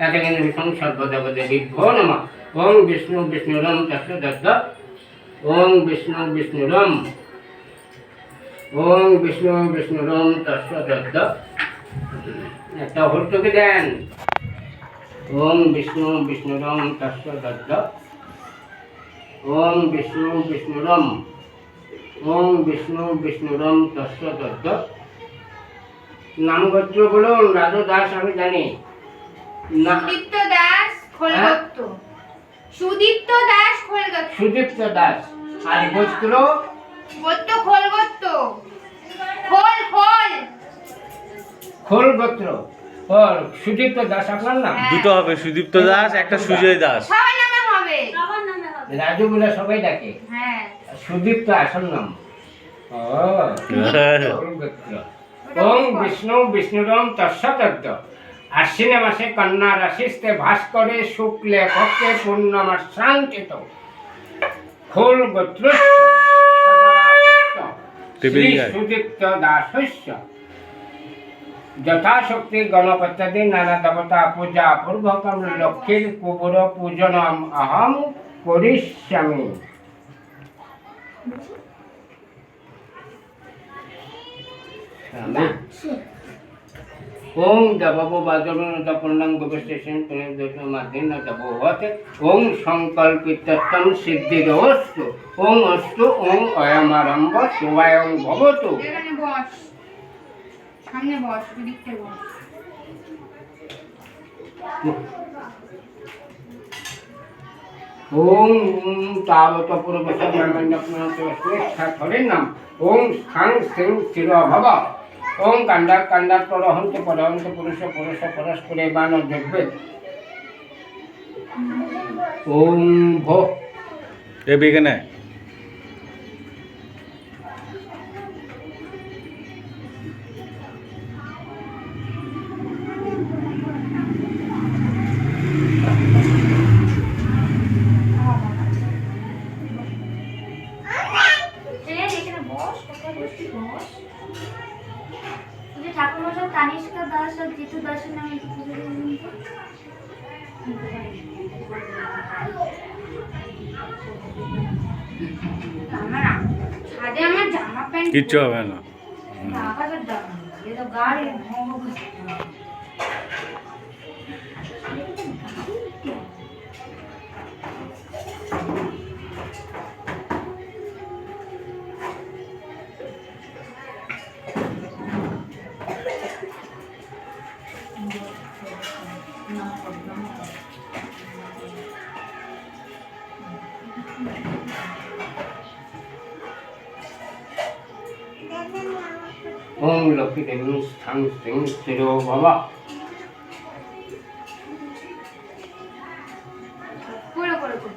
ওম স্বস্তি ওম স্বস্তি ওম বিষ্ণু বিষ্ণুরম তস্য দত্ত ওম বিষ্ণু বিষ্ণুরম ওম বিষ্ণু বিষ্ণুরম তস্য দত্ত একটা হর্তকে দেন। ওম বিষ্ণু বিষ্ণুরম তস্য দত্ত। ওম বিষ্ণু বিষ্ণুরম। ওম বিষ্ণু বিষ্ণুরম তস্য দত্ত। নামগোত্র বলুন রাজু দাস, আমি জানি। সুদীপ্ত দাস খোলগত্ত। সুদীপ্ত দাস খোলগত্ত। সুদীপ্ত দাস। আর গোত্র গত্ত খোলগত্ত। খোল খোল। সুদীপ্ত দাস আপনার নাম? হ্যাঁ। দুটো হবে সুদীপ্ত দাস একটা সুজয় দাস। সবার নামে হবে। রাজু বলে সবাই ডাকে। হ্যাঁ। সুদীপ্ত আসল নাম। ও গোত্র ওম বিষ্ণু বিষ্ণুরম তস্যতদ্দ আশ্বিনে মাসে কন্যা রাশিস্তে ভাস্করে শুক্লে পক্ষে পূর্ণমা শান্তিত খোল গোত্র। সুদীপ্ত দাসস্য যথাশক্তি গণপত্যদি নানা দেবতা পূজা পূর্বকম লক্ষ্মীর কুবুর পূজনম অহম করিষ্যামি। ওম দেবো বাজরণতা পূর্ণাঙ্গ স্টেশন মাধ্যমে দেবত ওম সংকল্পিতম সিদ্ধিরস্তু। ওম অস্তু ওম অয়মারম্ভ শুভায়ং ভবতু। বস। সামনে বস ওম তাবত হরে নাম। ওম স্থান সিং ভব ওম কাণ্ডা কাণ্ডা পরহন্ত পরহন্ত পুরুষ পুরুষ পরস্পরে বান যজ্ঞে ওম ভো এ কোথায় বসবি বস যে ঠাকুরমশাই তানিষ্কা দাস আর জিতু দাসের নামে। আমার ছাদে আমার জামা প্যান্ট কিচ্ছু হবে না ओम लक्ष्मी देवी स्थान सिंह सिरो बाबा पूरा पूरा कुछ